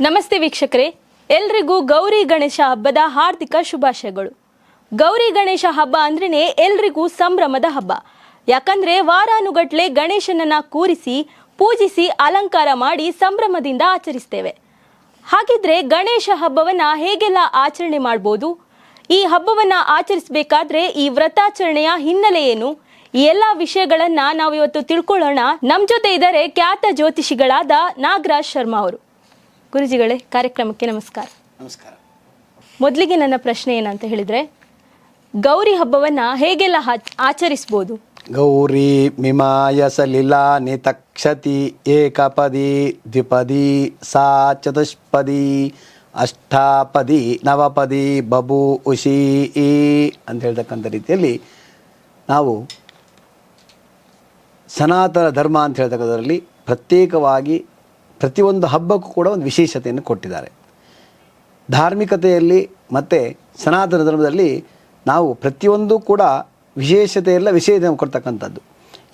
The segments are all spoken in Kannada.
ನಮಸ್ತೆ ವೀಕ್ಷಕರೇ. ಎಲ್ರಿಗೂ ಗೌರಿ ಗಣೇಶ ಹಬ್ಬದ ಹಾರ್ದಿಕ ಶುಭಾಶಯಗಳು. ಗೌರಿ ಗಣೇಶ ಹಬ್ಬ ಅಂದ್ರೇ ಎಲ್ರಿಗೂ ಸಂಭ್ರಮದ ಹಬ್ಬ. ಯಾಕಂದ್ರೆ ವಾರಾನುಗಟ್ಲೆ ಗಣೇಶನನ್ನ ಕೂರಿಸಿ, ಪೂಜಿಸಿ, ಅಲಂಕಾರ ಮಾಡಿ ಸಂಭ್ರಮದಿಂದ ಆಚರಿಸ್ತೇವೆ. ಹಾಗಿದ್ರೆ ಗಣೇಶ ಹಬ್ಬವನ್ನ ಹೇಗೆಲ್ಲ ಆಚರಣೆ ಮಾಡ್ಬೋದು? ಈ ಹಬ್ಬವನ್ನ ಆಚರಿಸಬೇಕಾದ್ರೆ ಈ ವ್ರತಾಚರಣೆಯ ಹಿನ್ನೆಲೆ ಏನು? ಈ ಎಲ್ಲ ವಿಷಯಗಳನ್ನ ನಾವು ಇವತ್ತು ತಿಳ್ಕೊಳ್ಳೋಣ. ನಮ್ಮ ಜೊತೆ ಇದ್ದಾರೆ ಖ್ಯಾತ ಜ್ಯೋತಿಷಿಗಳಾದ ನಾಗರಾಜ್ ಶರ್ಮಾ ಅವರು. ಗುರುಜಿಗಳೇ ಕಾರ್ಯಕ್ರಮಕ್ಕೆ ನಮಸ್ಕಾರ. ನಮಸ್ಕಾರ. ಮೊದಲಿಗೆ ನನ್ನ ಪ್ರಶ್ನೆ ಏನಂತ ಹೇಳಿದ್ರೆ ಗೌರಿ ಹಬ್ಬವನ್ನ ಹೇಗೆಲ್ಲ ಆಚರಿಸಬಹುದು ಆಚರಿಸ್ಬೋದು? ಗೌರಿ ಮಿಮಾಯ ಸಲಿಲಾ ನಿತಕ್ಷತಿ ಏಕಪದಿ ದ್ವಿಪದಿ ಸಾ ಚತುಷ್ಪದಿ ಅಷ್ಟಾಪದಿ ನವಪದಿ ಬಬು ಉಷಿ ಈ ಅಂತ ಹೇಳ್ತಕ್ಕಂಥ ರೀತಿಯಲ್ಲಿ ನಾವು ಸನಾತನ ಧರ್ಮ ಅಂತ ಹೇಳ್ತಕ್ಕಂಥದ್ರಲ್ಲಿ ಪ್ರತ್ಯೇಕವಾಗಿ ಪ್ರತಿಯೊಂದು ಹಬ್ಬಕ್ಕೂ ಕೂಡ ಒಂದು ವಿಶೇಷತೆಯನ್ನು ಕೊಟ್ಟಿದ್ದಾರೆ. ಧಾರ್ಮಿಕತೆಯಲ್ಲಿ ಮತ್ತು ಸನಾತನ ಧರ್ಮದಲ್ಲಿ ನಾವು ಪ್ರತಿಯೊಂದು ಕೂಡ ವಿಶೇಷತೆಯೆಲ್ಲ ವಿಶೇಷ ಕೊಡ್ತಕ್ಕಂಥದ್ದು.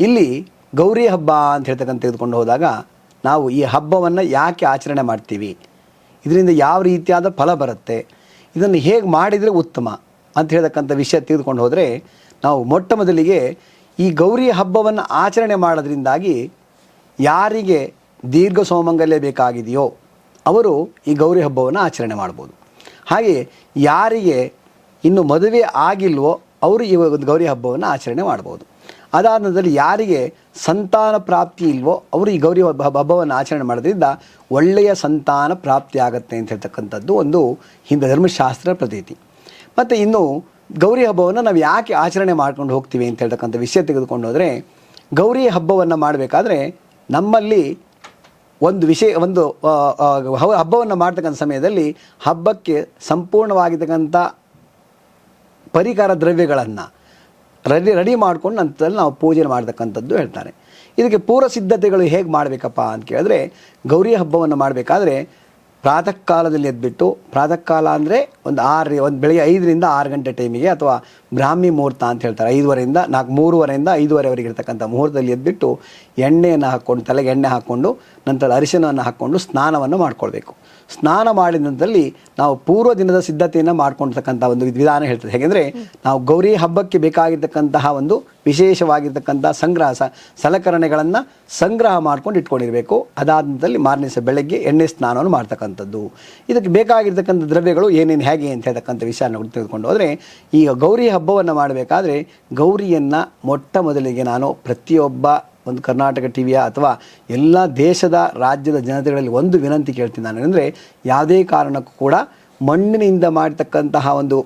ಇಲ್ಲಿ ಗೌರಿ ಹಬ್ಬ ಅಂತ ಹೇಳ್ತಕ್ಕಂಥ ತೆಗೆದುಕೊಂಡು ಹೋದಾಗ ನಾವು ಈ ಹಬ್ಬವನ್ನು ಯಾಕೆ ಆಚರಣೆ ಮಾಡ್ತೀವಿ? ಇದರಿಂದ ಯಾವ ರೀತಿಯಾದ ಫಲ ಬರುತ್ತೆ? ಇದನ್ನು ಹೇಗೆ ಮಾಡಿದರೆ ಉತ್ತಮ ಅಂತ ಹೇಳ್ತಕ್ಕಂಥ ವಿಷಯ ತೆಗೆದುಕೊಂಡು ಹೋದರೆ ನಾವು ಮೊಟ್ಟ ಮೊದಲಿಗೆ ಈ ಗೌರಿ ಹಬ್ಬವನ್ನು ಆಚರಣೆ ಮಾಡೋದ್ರಿಂದಾಗಿ ಯಾರಿಗೆ ದೀರ್ಘ ಸೋಮಂಗಲ್ಯ ಬೇಕಾಗಿದೆಯೋ, ಅವರು ಈ ಗೌರಿ ಹಬ್ಬವನ್ನು ಆಚರಣೆ ಮಾಡ್ಬೋದು. ಹಾಗೆ ಯಾರಿಗೆ ಇನ್ನು ಮದುವೆ ಆಗಿಲ್ವೋ, ಅವರು ಈ ಒಂದು ಗೌರಿ ಹಬ್ಬವನ್ನು ಆಚರಣೆ ಮಾಡ್ಬೋದು. ಅದಾದ ನಂತರದಲ್ಲಿ ಯಾರಿಗೆ ಸಂತಾನ ಪ್ರಾಪ್ತಿ ಇಲ್ವೋ, ಅವರು ಈ ಗೌರಿ ಹಬ್ಬ, ಹಬ್ಬವನ್ನು ಆಚರಣೆ ಮಾಡೋದ್ರಿಂದ ಒಳ್ಳೆಯ ಸಂತಾನ ಪ್ರಾಪ್ತಿ ಆಗುತ್ತೆ ಅಂತ ಹೇಳ್ತಕ್ಕಂಥದ್ದು ಒಂದು ಹಿಂದೂ ಧರ್ಮಶಾಸ್ತ್ರ ಪ್ರತೀತಿ. ಮತ್ತು ಇನ್ನು ಗೌರಿ ಹಬ್ಬವನ್ನು ನಾವು ಯಾಕೆ ಆಚರಣೆ ಮಾಡ್ಕೊಂಡು ಹೋಗ್ತೀವಿ ಅಂತ ಹೇಳ್ತಕ್ಕಂಥ ವಿಷಯ ತೆಗೆದುಕೊಂಡು ಹೋದರೆ, ಗೌರಿ ಹಬ್ಬವನ್ನು ಮಾಡಬೇಕಾದ್ರೆ ನಮ್ಮಲ್ಲಿ ಒಂದು ವಿಷಯ, ಒಂದು ಹಬ್ಬವನ್ನು ಮಾಡ್ತಕ್ಕಂಥ ಸಮಯದಲ್ಲಿ ಹಬ್ಬಕ್ಕೆ ಸಂಪೂರ್ಣವಾಗಿರ್ತಕ್ಕಂಥ ಪರಿಕರ ದ್ರವ್ಯಗಳನ್ನು ರೆಡಿ ರೆಡಿ ಮಾಡ್ಕೊಂಡು ನಂತರದಲ್ಲಿ ನಾವು ಪೂಜೆ ಮಾಡ್ತಕ್ಕಂಥದ್ದು ಹೇಳ್ತಾರೆ. ಇದಕ್ಕೆ ಪೂರ್ವ ಸಿದ್ಧತೆಗಳು ಹೇಗೆ ಮಾಡಬೇಕಪ್ಪ ಅಂತ ಕೇಳಿದ್ರೆ, ಗೌರಿ ಹಬ್ಬವನ್ನು ಮಾಡಬೇಕಾದ್ರೆ ಪ್ರಾತಃ ಕಾಲದಲ್ಲಿ ಎದ್ಬಿಟ್ಟು ಪ್ರಾತಃ ಕಾಲ ಅಂದರೆ ಒಂದು ಆರು, ಒಂದು ಬೆಳಗ್ಗೆ ಐದರಿಂದ ಆರು ಗಂಟೆ ಟೈಮಿಗೆ ಅಥವಾ ಬ್ರಾಹ್ಮಿ ಮುಹೂರ್ತ ಅಂತ ಹೇಳ್ತಾರೆ. ಐದುವರೆಯಿಂದ ನಾಲ್ಕು, ಮೂರುವರೆಯಿಂದ ಐದುವರೆವರೆಗೆ ಇರ್ತಕ್ಕಂಥ ಮುಹೂರ್ತದಲ್ಲಿ ಎದ್ಬಿಟ್ಟು ಎಣ್ಣೆಯನ್ನು ಹಾಕ್ಕೊಂಡು, ತಲೆಗೆ ಎಣ್ಣೆ ಹಾಕ್ಕೊಂಡು ನಂತರ ಅರಿಶಿನವನ್ನು ಹಾಕ್ಕೊಂಡು ಸ್ನಾನವನ್ನು ಮಾಡಿಕೊಳ್ಬೇಕು. ಸ್ನಾನ ಮಾಡಿದ ನಂತರದಲ್ಲಿ ನಾವು ಪೂರ್ವ ದಿನದ ಸಿದ್ಧತೆಯನ್ನು ಮಾಡ್ಕೊಂಡಿರ್ತಕ್ಕಂಥ ಒಂದು ವಿಧಾನ ಹೇಳ್ತದೆ. ಹೇಗೆಂದರೆ ನಾವು ಗೌರಿ ಹಬ್ಬಕ್ಕೆ ಬೇಕಾಗಿರ್ತಕ್ಕಂತಹ ಒಂದು ವಿಶೇಷವಾಗಿರ್ತಕ್ಕಂಥ ಸಂಗ್ರಹ ಸ ಸಲಕರಣೆಗಳನ್ನು ಸಂಗ್ರಹ ಮಾಡ್ಕೊಂಡು ಇಟ್ಕೊಂಡಿರಬೇಕು. ಅದಾದ ನಂತರದಲ್ಲಿ ಮಾರನೇ ಬೆಳಗ್ಗೆ ಎಣ್ಣೆ ಸ್ನಾನವನ್ನು ಮಾಡ್ತಕ್ಕಂಥದ್ದು. ಇದಕ್ಕೆ ಬೇಕಾಗಿರ್ತಕ್ಕಂಥ ದ್ರವ್ಯಗಳು ಏನೇನು, ಹೇಗೆ ಅಂತ ಹೇಳ್ತಕ್ಕಂಥ ವಿಷಯನ ತೆಗೆದುಕೊಂಡು ಹೋದರೆ ಈಗ ಗೌರಿ ಹಬ್ಬವನ್ನು ಮಾಡಬೇಕಾದ್ರೆ ಗೌರಿಯನ್ನು ಮೊಟ್ಟ ಮೊದಲಿಗೆ ನಾನು ಪ್ರತಿಯೊಬ್ಬ ಒಂದು ಕರ್ನಾಟಕ ಟಿವಿಯ ಅಥವಾ ಎಲ್ಲ ದೇಶದ ರಾಜ್ಯದ ಜನತೆಗಳಲ್ಲಿ ಒಂದು ವಿನಂತಿ ಕೇಳ್ತೀನಿ ನಾನು ಅಂದರೆ ಯಾವುದೇ ಕಾರಣಕ್ಕೂ ಕೂಡ ಮಣ್ಣಿನಿಂದ ಮಾಡತಕ್ಕಂತಹ ಒಂದು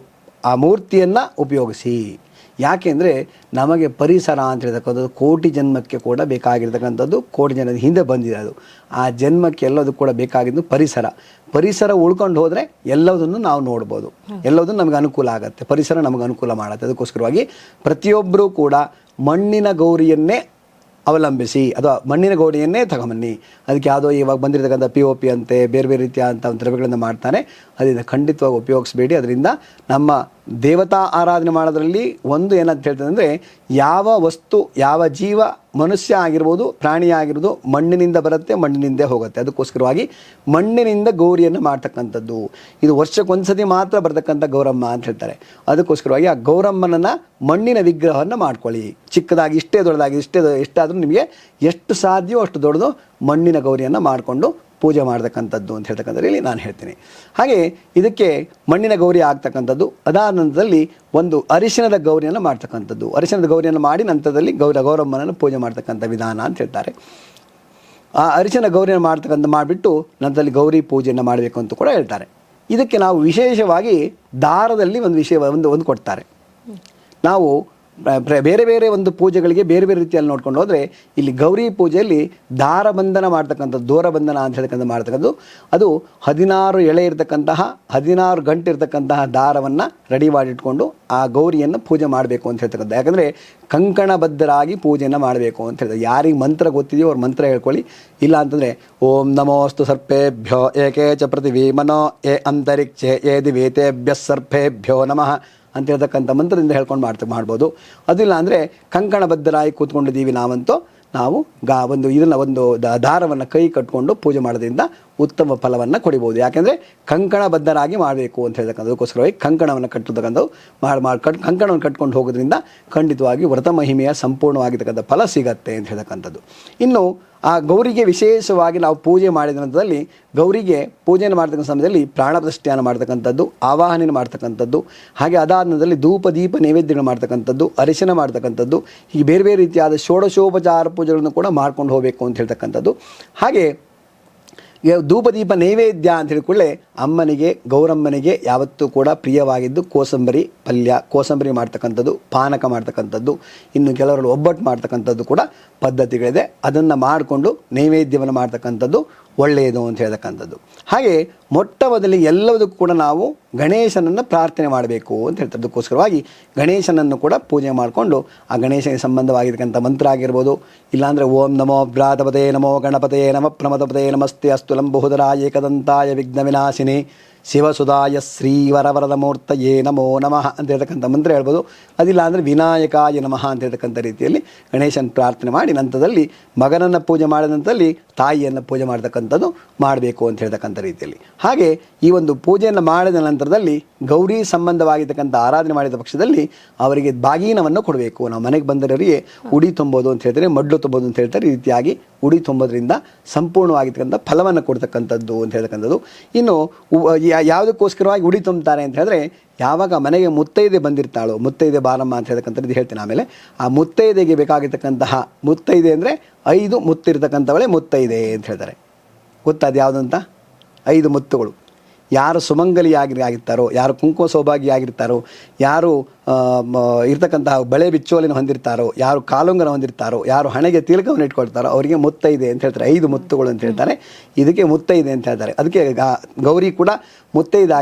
ಆ ಮೂರ್ತಿಯನ್ನು ಉಪಯೋಗಿಸಿ. ಯಾಕೆಂದರೆ ನಮಗೆ ಪರಿಸರ ಅಂತ ಹೇಳ್ತಕ್ಕಂಥದ್ದು ಕೋಟಿ ಜನ್ಮಕ್ಕೆ ಕೂಡ ಬೇಕಾಗಿರ್ತಕ್ಕಂಥದ್ದು, ಕೋಟಿ ಜನದ ಹಿಂದೆ ಬಂದಿದೆ ಅದು. ಆ ಜನ್ಮಕ್ಕೆ ಎಲ್ಲದೂ ಕೂಡ ಬೇಕಾಗಿದ್ದು ಪರಿಸರ. ಪರಿಸರ ಉಳ್ಕೊಂಡು ಹೋದರೆ ಎಲ್ಲದನ್ನು ನಾವು ನೋಡ್ಬೋದು. ಎಲ್ಲದನ್ನು ನಮಗೆ ಅನುಕೂಲ ಆಗುತ್ತೆ. ಪರಿಸರ ನಮಗೆ ಅನುಕೂಲ ಮಾಡುತ್ತೆ. ಅದಕ್ಕೋಸ್ಕರವಾಗಿ ಪ್ರತಿಯೊಬ್ಬರೂ ಕೂಡ ಮಣ್ಣಿನ ಗೌರಿಯನ್ನೇ ಅವಲಂಬಿಸಿ, ಅಥವಾ ಮಣ್ಣಿನ ಗೋಡೆಯನ್ನೇ ತಗೊಂಬನ್ನಿ. ಅದಕ್ಕೆ ಯಾವುದೋ ಇವಾಗ ಬಂದಿರತಕ್ಕಂಥ ಪಿ ಒ ಪಿ ಅಂತೆ, ಬೇರೆ ಬೇರೆ ರೀತಿಯಾದಂಥ ದ್ರವ್ಯಗಳನ್ನು ಮಾಡ್ತಾನೆ. ಅದರಿಂದ ಖಂಡಿತವಾಗಿ ಉಪಯೋಗಿಸಬೇಡಿ. ಅದರಿಂದ ನಮ್ಮ ದೇವತಾ ಆರಾಧನೆ ಮಾಡೋದ್ರಲ್ಲಿ ಒಂದು ಏನಂತ ಹೇಳ್ತದೆ ಅಂದರೆ ಯಾವ ವಸ್ತು, ಯಾವ ಜೀವ ಮನುಷ್ಯ ಆಗಿರ್ಬೋದು, ಪ್ರಾಣಿ ಆಗಿರ್ಬೋದು, ಮಣ್ಣಿನಿಂದ ಬರುತ್ತೆ, ಮಣ್ಣಿನಿಂದ ಹೋಗುತ್ತೆ. ಅದಕ್ಕೋಸ್ಕರವಾಗಿ ಮಣ್ಣಿನಿಂದ ಗೌರಿಯನ್ನು ಮಾಡ್ತಕ್ಕಂಥದ್ದು. ಇದು ವರ್ಷಕ್ಕೊಂದ್ಸತಿ ಮಾತ್ರ ಬರತಕ್ಕಂಥ ಗೌರಮ್ಮ ಅಂತ ಹೇಳ್ತಾರೆ. ಅದಕ್ಕೋಸ್ಕರವಾಗಿ ಆ ಗೌರಮ್ಮನನ್ನು ಮಣ್ಣಿನ ವಿಗ್ರಹವನ್ನು ಮಾಡ್ಕೊಳ್ಳಿ. ಚಿಕ್ಕದಾಗಿ ಇಷ್ಟೇ ದೊಡ್ಡದಾಗಿ ಇಷ್ಟೇ, ಎಷ್ಟಾದರೂ ನಿಮಗೆ ಎಷ್ಟು ಸಾಧ್ಯವೋ ಅಷ್ಟು ದೊಡ್ಡದು ಮಣ್ಣಿನ ಗೌರಿಯನ್ನು ಮಾಡಿಕೊಂಡು ಪೂಜೆ ಮಾಡ್ತಕ್ಕಂಥದ್ದು ಅಂತ ಹೇಳ್ತಕ್ಕಂಥದ್ರಲ್ಲಿ ನಾನು ಹೇಳ್ತೀನಿ. ಹಾಗೆ ಇದಕ್ಕೆ ಮಣ್ಣಿನ ಗೌರಿ ಆಗ್ತಕ್ಕಂಥದ್ದು ಅದಾದ ನಂತರದಲ್ಲಿ ಒಂದು ಅರಿಶಿಣದ ಗೌರಿಯನ್ನು ಮಾಡ್ತಕ್ಕಂಥದ್ದು. ಅರಿಶಿಣದ ಗೌರಿಯನ್ನು ಮಾಡಿ ನಂತರದಲ್ಲಿ ಗೌರ, ಗೌರಮ್ಮನನ್ನು ಪೂಜೆ ಮಾಡ್ತಕ್ಕಂಥ ವಿಧಾನ ಅಂತ ಹೇಳ್ತಾರೆ. ಆ ಅರಿಶಿನ ಗೌರಿಯನ್ನು ಮಾಡ್ತಕ್ಕಂಥ, ಮಾಡಿಬಿಟ್ಟು ನಂತರದಲ್ಲಿ ಗೌರಿ ಪೂಜೆಯನ್ನು ಮಾಡಬೇಕು ಅಂತ ಕೂಡ ಹೇಳ್ತಾರೆ. ಇದಕ್ಕೆ ನಾವು ವಿಶೇಷವಾಗಿ ದಾರದಲ್ಲಿ ಒಂದು ವಿಷಯ ಒಂದು ಒಂದು ಕೊಡ್ತಾರೆ. ನಾವು ಬೇರೆ ಬೇರೆ ಒಂದು ಪೂಜೆಗಳಿಗೆ ಬೇರೆ ಬೇರೆ ರೀತಿಯಲ್ಲಿ ನೋಡ್ಕೊಂಡು ಹೋದರೆ ಇಲ್ಲಿ ಗೌರಿ ಪೂಜೆಯಲ್ಲಿ ದಾರಬಂಧನ ಮಾಡ್ತಕ್ಕಂಥದ್ದು, ದೂರ ಬಂಧನ ಅಂತ ಹೇಳ್ತಕ್ಕಂಥ ಮಾಡ್ತಕ್ಕಂಥದ್ದು. ಅದು ಹದಿನಾರು ಎಳೆ ಇರತಕ್ಕಂತಹ, ಹದಿನಾರು ಗಂಟೆ ಇರತಕ್ಕಂತಹ ದಾರವನ್ನು ರೆಡಿ ಮಾಡಿಟ್ಕೊಂಡು ಆ ಗೌರಿಯನ್ನು ಪೂಜೆ ಮಾಡಬೇಕು ಅಂತ ಹೇಳ್ತಕ್ಕಂಥ ಯಾಕಂದರೆ ಕಂಕಣಬದ್ಧರಾಗಿ ಪೂಜೆಯನ್ನು ಮಾಡಬೇಕು ಅಂತ ಹೇಳ್ತಾರೆ ಯಾರಿಗೆ ಮಂತ್ರ ಗೊತ್ತಿದೆಯೋ ಅವ್ರ ಮಂತ್ರ ಹೇಳ್ಕೊಳ್ಳಿ. ಇಲ್ಲ ಅಂತಂದರೆ, ಓಂ ನಮೋಸ್ತು ಸರ್ಪೇಭ್ಯೋ ಏಕೇಚ ಚ ಪೃಥಿವೀ ಮನೋ ಏ ಅಂತರಿಕ್ಷೆ, ಏ ದಿವೇತೇಭ್ಯ ಸರ್ಪೇಭ್ಯೋ ನಮಃ. ಅಂತ ಹೇಳ್ತಕ್ಕಂಥ ಮಂತ್ರದಿಂದ ಹೇಳ್ಕೊಂಡು ಮಾಡ್ತಾ, ಮಾಡ್ಬೋದು. ಅದಿಲ್ಲ ಅಂದರೆ ಕಂಕಣಬದ್ಧರಾಗಿ ಕೂತ್ಕೊಂಡಿದ್ದೀವಿ ನಾವಂತೂ, ನಾವು ಗಾ, ಒಂದು ಇದನ್ನು, ಒಂದು ದಾರವನ್ನು ಕೈ ಕಟ್ಕೊಂಡು ಪೂಜೆ ಮಾಡೋದ್ರಿಂದ ಉತ್ತಮ ಫಲವನ್ನು ಕೊಡಿಬೋದು. ಯಾಕೆಂದರೆ ಕಂಕಣಬದ್ಧರಾಗಿ ಮಾಡಬೇಕು ಅಂತ ಹೇಳ್ತಕ್ಕಂಥದಕ್ಕೋಸ್ಕರವಾಗಿ ಕಂಕಣವನ್ನು ಕಟ್ಟತಕ್ಕಂಥದ್ದು ಮಾಡಿ ಮಾಡಿ ಕಟ್ ಕಂಕಣವನ್ನು ಕಟ್ಕೊಂಡು ಹೋಗೋದ್ರಿಂದ ಖಂಡಿತವಾಗಿ ವ್ರತ ಮಹಿಮೆಯ ಸಂಪೂರ್ಣವಾಗಿರ್ತಕ್ಕಂಥ ಫಲ ಸಿಗತ್ತೆ ಅಂತ ಹೇಳ್ತಕ್ಕಂಥದ್ದು. ಇನ್ನು ಆ ಗೌರಿಗೆ ವಿಶೇಷವಾಗಿ ನಾವು ಪೂಜೆ ಮಾಡಿದ ನಂತರದಲ್ಲಿ ಗೌರಿಗೆ ಪೂಜೆಯನ್ನು ಮಾಡ್ತಕ್ಕಂಥ ಸಮಯದಲ್ಲಿ ಪ್ರಾಣ ಪ್ರತಿಷ್ಠಾನ ಮಾಡ್ತಕ್ಕಂಥದ್ದು ಆವಾಹನೆ ಮಾಡ್ತಕ್ಕಂಥದ್ದು, ಹಾಗೆ ಅದಾದ ನಂತರದಲ್ಲಿ ಧೂಪ, ದೀಪ ನೈವೇದ್ಯಗಳು ಮಾಡ್ತಕ್ಕಂಥದ್ದು, ಅರಿಶಿನ ಮಾಡ್ತಕ್ಕಂಥದ್ದು, ಹೀಗೆ ಬೇರೆ ಬೇರೆ ರೀತಿಯಾದ ಷೋಡಶೋಪಚಾರ ಪೂಜೆಗಳನ್ನು ಕೂಡ ಮಾಡ್ಕೊಂಡು ಹೋಗಬೇಕು ಅಂತ ಹೇಳ್ತಕ್ಕಂಥದ್ದು. ಹಾಗೆ ಧೂಪದೀಪ ನೈವೇದ್ಯ ಅಂತ ಹೇಳಿಕೊಳ್ಳೆ ಅಮ್ಮನಿಗೆ, ಗೌರಮ್ಮನಿಗೆ ಯಾವತ್ತೂ ಕೂಡ ಪ್ರಿಯವಾಗಿದ್ದು ಕೋಸಂಬರಿ ಪಲ್ಯ, ಕೋಸಂಬರಿ ಮಾಡ್ತಕ್ಕಂಥದ್ದು, ಪಾನಕ ಮಾಡ್ತಕ್ಕಂಥದ್ದು, ಇನ್ನು ಕೆಲವರು ಒಬ್ಬಟ್ಟು ಮಾಡ್ತಕ್ಕಂಥದ್ದು ಕೂಡ ಪದ್ಧತಿಗಳಿದೆ. ಅದನ್ನು ಮಾಡಿಕೊಂಡು ನೈವೇದ್ಯವನ್ನು ಮಾಡ್ತಕ್ಕಂಥದ್ದು ಒಳ್ಳೆಯದು ಅಂತ ಹೇಳ್ತಕ್ಕಂಥದ್ದು. ಹಾಗೆ ಮೊಟ್ಟ ಮೊದಲಿಗೆ ಎಲ್ಲದಕ್ಕೂ ಕೂಡ ನಾವು ಗಣೇಶನನ್ನು ಪ್ರಾರ್ಥನೆ ಮಾಡಬೇಕು ಅಂತ ಹೇಳ್ತಾರೆ ಅದಕ್ಕೋಸ್ಕರವಾಗಿ ಗಣೇಶನನ್ನು ಕೂಡ ಪೂಜೆ ಮಾಡಿಕೊಂಡು ಆ ಗಣೇಶನಿಗೆ ಸಂಬಂಧವಾಗಿರ್ತಕ್ಕಂಥ ಮಂತ್ರ ಆಗಿರ್ಬೋದು, ಇಲ್ಲಾಂದರೆ ಓಂ ನಮೋ ಭ್ರಾತಪದೇ ನಮೋ ಗಣಪತೇ ನಮ ಪ್ರಮದಪದೇ ನಮಸ್ತೆ ಅಸ್ತು తులం బహుధరాయ ఏకదంతాయ విఘ్న ಶಿವಸುಧಾಯ ಶ್ರೀವರವರದ ಮೂರ್ತಯೇ ನಮೋ ನಮಃ ಅಂತ ಹೇಳ್ತಕ್ಕಂಥ ಮಂತ್ರ ಹೇಳ್ಬೋದು. ಅದಿಲ್ಲ ಅಂದರೆ ವಿನಾಯಕಾಯ ನಮಃ ಅಂತ ಹೇಳ್ತಕ್ಕಂಥ ರೀತಿಯಲ್ಲಿ ಗಣೇಶನ ಪ್ರಾರ್ಥನೆ ಮಾಡಿ ನಂತರದಲ್ಲಿ ಮಗನನ್ನು ಪೂಜೆ ಮಾಡಿದ ನಂತರದಲ್ಲಿ ತಾಯಿಯನ್ನು ಪೂಜೆ ಮಾಡ್ತಕ್ಕಂಥದ್ದು ಮಾಡಬೇಕು ಅಂತ ಹೇಳ್ತಕ್ಕಂಥ ರೀತಿಯಲ್ಲಿ. ಹಾಗೆ ಈ ಒಂದು ಪೂಜೆಯನ್ನು ಮಾಡಿದ ನಂತರದಲ್ಲಿ ಗೌರಿ ಸಂಬಂಧವಾಗಿರ್ತಕ್ಕಂಥ ಆರಾಧನೆ ಮಾಡಿದ ಪಕ್ಷದಲ್ಲಿ ಅವರಿಗೆ ಬಾಗಿನವನ್ನು ಕೊಡಬೇಕು. ನಾವು ಮನೆಗೆ ಬಂದವರಿಗೆ ಉಡಿ ತುಂಬೋದು ಅಂತ ಹೇಳ್ತಾರೆ, ಮಡ್ಲು ತುಂಬೋದು ಅಂತ ಹೇಳ್ತಾರೆ, ಈ ರೀತಿಯಾಗಿ ಉಡಿ ತುಂಬೋದ್ರಿಂದ ಸಂಪೂರ್ಣವಾಗಿರ್ತಕ್ಕಂಥ ಫಲವನ್ನು ಕೊಡ್ತಕ್ಕಂಥದ್ದು ಅಂತ ಹೇಳ್ತಕ್ಕಂಥದ್ದು. ಇನ್ನು ಯಾವುದಕ್ಕೋಸ್ಕರವಾಗಿ ಉಡಿ ತುಂಬುತ್ತಾರೆ ಅಂತ ಹೇಳಿದ್ರೆ, ಯಾವಾಗ ಮನೆಗೆ ಮುತ್ತೈದೆ ಬಂದಿರ್ತಾಳೋ, ಮುತ್ತೈದೆ ಬಾರಮ್ಮ ಅಂತ ಹೇಳ್ತಕ್ಕಂಥದ್ದು ಹೇಳ್ತೀನಿ ಆಮೇಲೆ, ಆ ಮುತ್ತೈದೆಗೆ ಬೇಕಾಗಿರ್ತಕ್ಕಂತಹ ಮುತ್ತೈದೆ ಅಂದರೆ ಐದು ಮುತ್ತಿರ್ತಕ್ಕಂಥವಳೆ ಮುತ್ತೈದೆ ಅಂತ ಹೇಳ್ತಾರೆ. ಗೊತ್ತಾದ ಯಾವುದಂತ ಐದು ಮುತ್ತುಗಳು. ಯಾರು ಸುಮಂಗಲಿಯಾಗಿ ಆಗಿರ್ತಾರೋ, ಯಾರು ಕುಂಕುಮ ಸೌಭಾಗಿಯಾಗಿರ್ತಾರೋ, ಯಾರು ಇರ್ತಕ್ಕಂತಹ ಬಳೆ ಬಿಚ್ಚೋಲಿನ ಹೊಂದಿರ್ತಾರೋ, ಯಾರು ಕಾಲುಂಗರ ಹೊಂದಿರ್ತಾರೋ, ಯಾರು ಹಣೆಗೆ ತಿಲಕವನ್ನು ಇಟ್ಕೊಳ್ತಾರೋ, ಅವರಿಗೆ ಮುತ್ತೈದೆ ಅಂತ ಹೇಳ್ತಾರೆ. ಐದು ಮುತ್ತುಗಳು ಅಂತ ಹೇಳ್ತಾರೆ. ಇದಕ್ಕೆ ಮುತ್ತೈದೆ ಅಂತ ಹೇಳ್ತಾರೆ. ಅದಕ್ಕೆ ಗೌರಿ ಕೂಡ ಮುತ್ತೈದೆ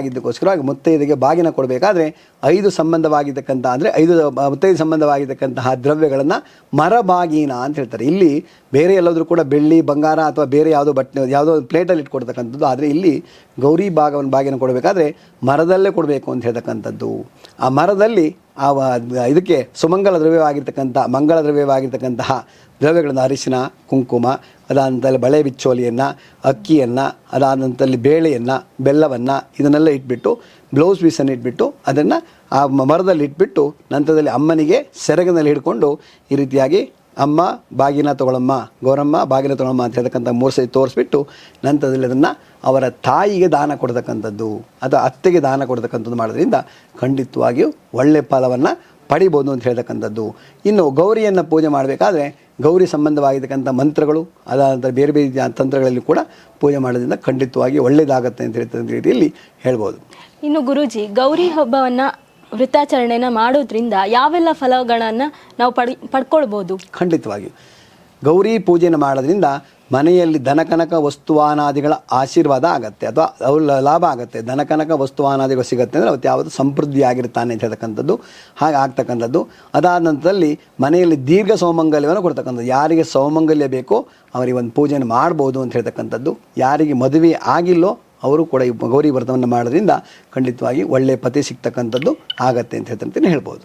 ಮುತ್ತೈದೆಗೆ ಬಾಗಿನ ಕೊಡಬೇಕಾದ್ರೆ ಐದು ಸಂಬಂಧವಾಗಿರ್ತಕ್ಕಂಥ ಅಂದರೆ ಐದು ಮುತ್ತೈದೆ ಸಂಬಂಧವಾಗಿರ್ತಕ್ಕಂತಹ ದ್ರವ್ಯಗಳನ್ನು ಮರಬಾಗಿನ ಅಂತ ಹೇಳ್ತಾರೆ. ಇಲ್ಲಿ ಬೇರೆ ಎಲ್ಲಾದರೂ ಕೂಡ ಬೆಳ್ಳಿ, ಬಂಗಾರ ಅಥವಾ ಬೇರೆ ಯಾವುದೋ ಬಟ್ಟೆ ಯಾವುದೋ ಒಂದು ಪ್ಲೇಟಲ್ಲಿ ಇಟ್ಕೊಡ್ತಕ್ಕಂಥದ್ದು. ಆದರೆ ಇಲ್ಲಿ ಗೌರಿ ಭಾಗವನ್ನು ಬಾಗಿನ ಕೊಡಬೇಕಾದ್ರೆ ಮರದಲ್ಲೇ ಕೊಡಬೇಕು ಅಂತ ಹೇಳ್ತಕ್ಕಂಥದ್ದು. ಆ ಮರದಲ್ಲಿ ಆ ಇದಕ್ಕೆ ಸುಮಂಗಲ ದ್ರವ್ಯವಾಗಿರ್ತಕ್ಕಂಥ, ಮಂಗಳ ದ್ರವ್ಯವಾಗಿರ್ತಕ್ಕಂತಹ ದ್ರವ್ಯಗಳನ್ನು ಅರಿಶಿನ, ಕುಂಕುಮ ಅದಾದಂಥಲ್ಲಿ ಬಳೆ ಬಿಚ್ಚೋಲಿಯನ್ನು, ಅಕ್ಕಿಯನ್ನು ಅದಾದಂಥಲ್ಲಿ ನಂತರದಲ್ಲಿ ಬೇಳೆಯನ್ನು, ಬೆಲ್ಲವನ್ನು ಇದನ್ನೆಲ್ಲ ಇಟ್ಬಿಟ್ಟು, ಬ್ಲೌಸ್ ಪೀಸನ್ನು ಇಟ್ಬಿಟ್ಟು, ಅದನ್ನು ಆ ಮರದಲ್ಲಿ ಇಟ್ಬಿಟ್ಟು, ನಂತರದಲ್ಲಿ ಅಮ್ಮನಿಗೆ ಸೆರಗಿನಲ್ಲಿ ಹಿಡ್ಕೊಂಡು ಈ ರೀತಿಯಾಗಿ ಅಮ್ಮ, ಬಾಗಿನ ತಗೊಳಮ್ಮ, ಗೌರಮ್ಮ, ಬಾಗಿನ ತಗೊಳಮ್ಮ ಅಂತ ಹೇಳ್ತಕ್ಕಂಥ ಮೂರು ಸರಿ ತೋರಿಸ್ಬಿಟ್ಟು ನಂತರದಲ್ಲಿ ಅದನ್ನು ಅವರ ತಾಯಿಗೆ ದಾನ ಕೊಡ್ತಕ್ಕಂಥದ್ದು, ಅಥವಾ ಅತ್ತೆಗೆ ದಾನ ಕೊಡ್ತಕ್ಕಂಥದ್ದು ಮಾಡೋದ್ರಿಂದ ಖಂಡಿತವಾಗಿಯೂ ಒಳ್ಳೆಯ ಫಲವನ್ನು ಪಡಿಬೋದು ಅಂತ ಹೇಳ್ತಕ್ಕಂಥದ್ದು. ಇನ್ನು ಗೌರಿಯನ್ನು ಪೂಜೆ ಮಾಡಬೇಕಾದ್ರೆ ಗೌರಿ ಸಂಬಂಧವಾಗಿರ್ತಕ್ಕಂಥ ಮಂತ್ರಗಳು, ಅದಾದ ನಂತರ ಬೇರೆ ಬೇರೆ ತಂತ್ರಗಳಲ್ಲಿ ಕೂಡ ಪೂಜೆ ಮಾಡೋದ್ರಿಂದ ಖಂಡಿತವಾಗಿ ಒಳ್ಳೆಯದಾಗುತ್ತೆ ಅಂತ ಹೇಳ್ತಕ್ಕಂಥ ರೀತಿಯಲ್ಲಿ ಹೇಳ್ಬೋದು. ಇನ್ನು ಗುರೂಜಿ, ಗೌರಿ ಹಬ್ಬವನ್ನ ವೃತ್ತಾಚರಣೆನ ಮಾಡೋದ್ರಿಂದ ಯಾವೆಲ್ಲ ಫಲಗಳನ್ನ ನಾವು ಪಡ್, ಪಡ್ಕೊಳ್ಬೋದು? ಖಂಡಿತವಾಗಿಯೂ. ಗೌರಿ ಪೂಜೆಯನ್ನು ಮಾಡೋದ್ರಿಂದ ಮನೆಯಲ್ಲಿ ದನಕನಕ ವಸ್ತುವಾನಾದಿಗಳ ಆಶೀರ್ವಾದ ಆಗುತ್ತೆ, ಅಥವಾ ಅವು ಲಾಭ ಆಗುತ್ತೆ. ದನಕನಕ ವಸ್ತುವಾನಾದಿಗಳು ಸಿಗುತ್ತೆ ಅಂದರೆ ಅವತ್ತು ಯಾವುದು ಸಮೃದ್ಧಿ ಆಗಿರ್ತಾನೆ ಅಂತ ಹೇಳ್ತಕ್ಕಂಥದ್ದು, ಹಾಗೆ ಆಗ್ತಕ್ಕಂಥದ್ದು. ಅದಾದ ನಂತರದಲ್ಲಿ ಮನೆಯಲ್ಲಿ ದೀರ್ಘ ಸೌಮಂಗಲ್ಯವನ್ನು ಕೊಡ್ತಕ್ಕಂಥದ್ದು. ಯಾರಿಗೆ ಸೌಮಂಗಲ್ಯ ಬೇಕೋ ಅವರಿಗೆ ಒಂದು ಪೂಜೆಯನ್ನು ಮಾಡ್ಬೋದು ಅಂತ ಹೇಳ್ತಕ್ಕಂಥದ್ದು. ಯಾರಿಗೆ ಮದುವೆ ಆಗಿಲ್ಲೋ ಅವರು ಕೂಡ ಈ ಗೌರಿ ವ್ರತವನ್ನು ಮಾಡೋದ್ರಿಂದ ಖಂಡಿತವಾಗಿ ಒಳ್ಳೆಯ ಪತಿ ಸಿಗ್ತಕ್ಕಂಥದ್ದು ಆಗತ್ತೆ ಅಂತ ಹೇಳ್ತಂತಲೇ ಹೇಳ್ಬೋದು.